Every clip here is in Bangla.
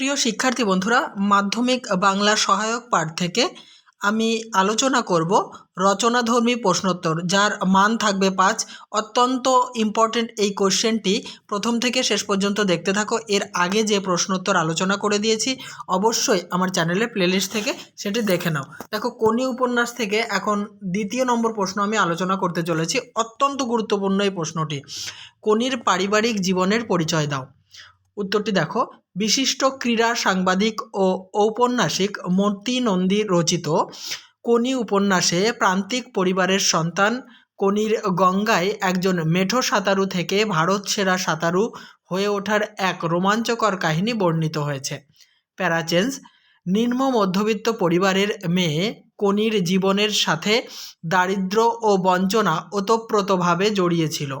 প্রিয় শিক্ষার্থী বন্ধুরা, মাধ্যমিক বাংলা সহায়ক পাঠ থেকে আমি আলোচনা করব রচনাধর্মী প্রশ্নোত্তর, যার মান থাকবে পাঁচ। অত্যন্ত ইম্পর্টেন্ট এই কোশ্চেনটি প্রথম থেকে শেষ পর্যন্ত দেখতে থাকো। এর আগে যে প্রশ্নোত্তর আলোচনা করে দিয়েছি, অবশ্যই আমার চ্যানেলের প্লেলিস্ট থেকে সেটি দেখে নাও। দেখো কোনি উপন্যাস থেকে এখন দ্বিতীয় নম্বর প্রশ্ন আমি আলোচনা করতে চলেছি। অত্যন্ত গুরুত্বপূর্ণ এই প্রশ্নটি। কোনির পারিবারিক জীবনের পরিচয় দাও। উত্তরটি দেখো। বিশিষ্ট ক্রীড়া সাংবাদিক ও ঔপন্যাসিক মূর্তি নন্দী রচিত। কোনি উপন্যাসে প্রান্তিক পরিবারের সন্তান কোনির গঙ্গায় একজন মেঠো সাঁতারু থেকে ভারত সেরা সাঁতারু হয়ে ওঠার এক রোমাঞ্চকর কাহিনী বর্ণিত হয়েছে। প্যারাচেন্স নিম্ন মধ্যবিত্ত পরিবারের মেয়ে কোনির জীবনের সাথে দারিদ্র ও বঞ্চনা ওতপ্রোতভাবে জড়িয়েছিল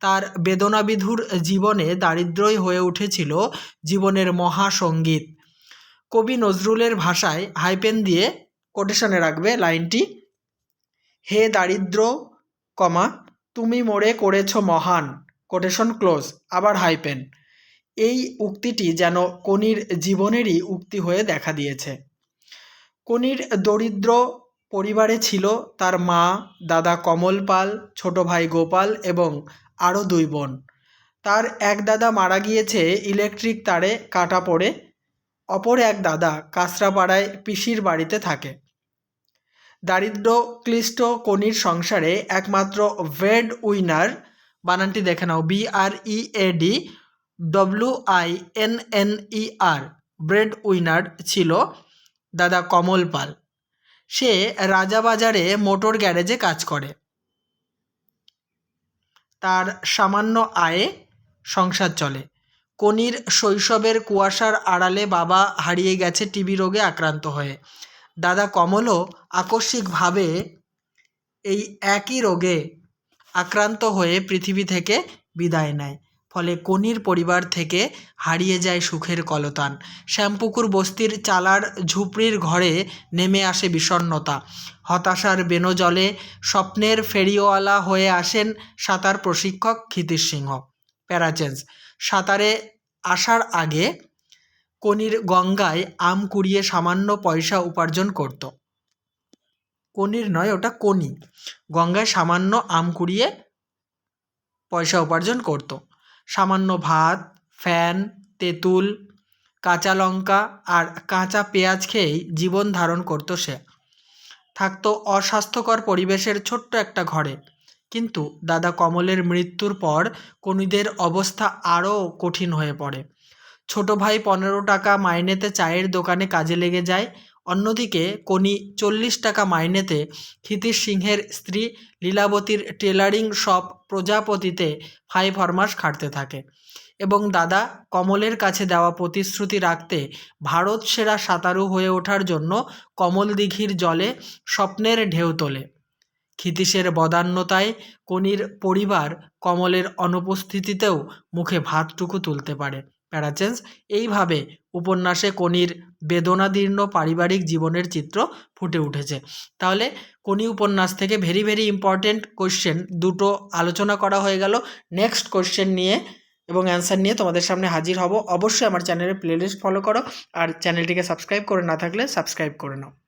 তার বেদনাবিধুর জীবনে দারিদ্রই হয়ে উঠেছিল জীবনের মহাসঙ্গীত। কবি নজরুলের ভাষায় হাইপেন দিয়ে কোটেশনে রাখবে লাইনটি, হে দারিদ্র, কমা, তুমি মোড়ে করেছ মহান। কোটেশন ক্লোজ, আবার হাইপেন, এই উক্তিটি যেন কনির জীবনেরই উক্তি হয়ে দেখা দিয়েছে। কনির দরিদ্র পরিবারে ছিল তার মা, দাদা কমল পাল ছোট ভাই গোপাল এবং আরও দুই বোন। তার এক দাদা মারা গিয়েছে, ইলেকট্রিক তারে কাটা পড়ে। অপর এক দাদা কাঁচরাপাড়ায় পিসির বাড়িতে থাকে। দারিদ্র ক্লিষ্ট কনির সংসারে একমাত্র ভেড উইনার, বানানটি দেখে নাও B R E A D W I N N E R bread winner ছিল দাদা কমল পাল। সে রাজাবাজারে মোটর গ্যারেজে কাজ করে। তার সামান্য আয়ে সংসার চলে। কনির শৈশবের কুয়াশার আড়ালে বাবা হারিয়ে গেছে টিবি রোগে আক্রান্ত হয়ে। দাদা কমলও আকস্মিকভাবে এই একই রোগে আক্রান্ত হয়ে পৃথিবী থেকে বিদায় নেয়। ফলে কনির পরিবার থেকে হারিয়ে যায় সুখের কলতান। শ্যামপুকুর বস্তির চালার ঝুপড়ির ঘরে নেমে আসে বিষণ্নতা হতাশার বেনজলে স্বপ্নের ফেরিওয়ালা হয়ে আসেন সাঁতার প্রশিক্ষক ক্ষিতিশ সিংহ। প্যারাচেন্স সাঁতারে আসার আগে কনির গঙ্গায় আম কুড়িয়ে সামান্য পয়সা উপার্জন করত। কনির নয়, ওটা কনি। গঙ্গায় সামান্য আম কুড়িয়ে পয়সা উপার্জন করতো। সামান্য ভাত, ফ্যান, তেঁতুল, কাঁচা লঙ্কা আর কাঁচা পেঁয়াজ খেয়েই জীবন ধারণ করতো সে। থাকতো অস্বাস্থ্যকর পরিবেশের ছোট্ট একটা ঘরে। কিন্তু দাদা কমলের মৃত্যুর পর কনিদের অবস্থা আরও কঠিন হয়ে পড়ে। ছোট ভাই পনেরো টাকা মাইনেতে চায়ের দোকানে কাজে লেগে যায় অন্যদিকে কনি চল্লিশ টাকা মাইনেতে ক্ষিতিশ সিংহের স্ত্রী লীলাবতীর টেলারিং শপ প্রজাপতিতে ফাইভ ফরমাস খাটতে থাকে এবং দাদা কমলের কাছে দেওয়া প্রতিশ্রুতি রাখতে ভারত সেরা সাঁতারু হয়ে ওঠার জন্য কমল দিঘির জলে স্বপ্নের ঢেউ তোলে। ক্ষিতীশের বদান্যতায় কনির পরিবার কমলের অনুপস্থিতিতেও মুখে ভাতটুকু তুলতে পারে। প্যারাচেন্স। এইভাবে উপন্যাসে কনির বেদনাদীর্ণ পারিবারিক জীবনের চিত্র ফুটে উঠেছে। তাহলে কোনি উপন্যাস থেকে ভেরি ভেরি ইম্পর্টেন্ট কোশ্চেন দুটো আলোচনা করা হয়ে গেল। নেক্সট কোশ্চেন নিয়ে এবং অ্যান্সার নিয়ে তোমাদের সামনে হাজির হব। অবশ্যই আমার চ্যানেলের প্লেলিস্ট ফলো করো। আর চ্যানেলটিকে সাবস্ক্রাইব করে না থাকলে সাবস্ক্রাইব করে নাও।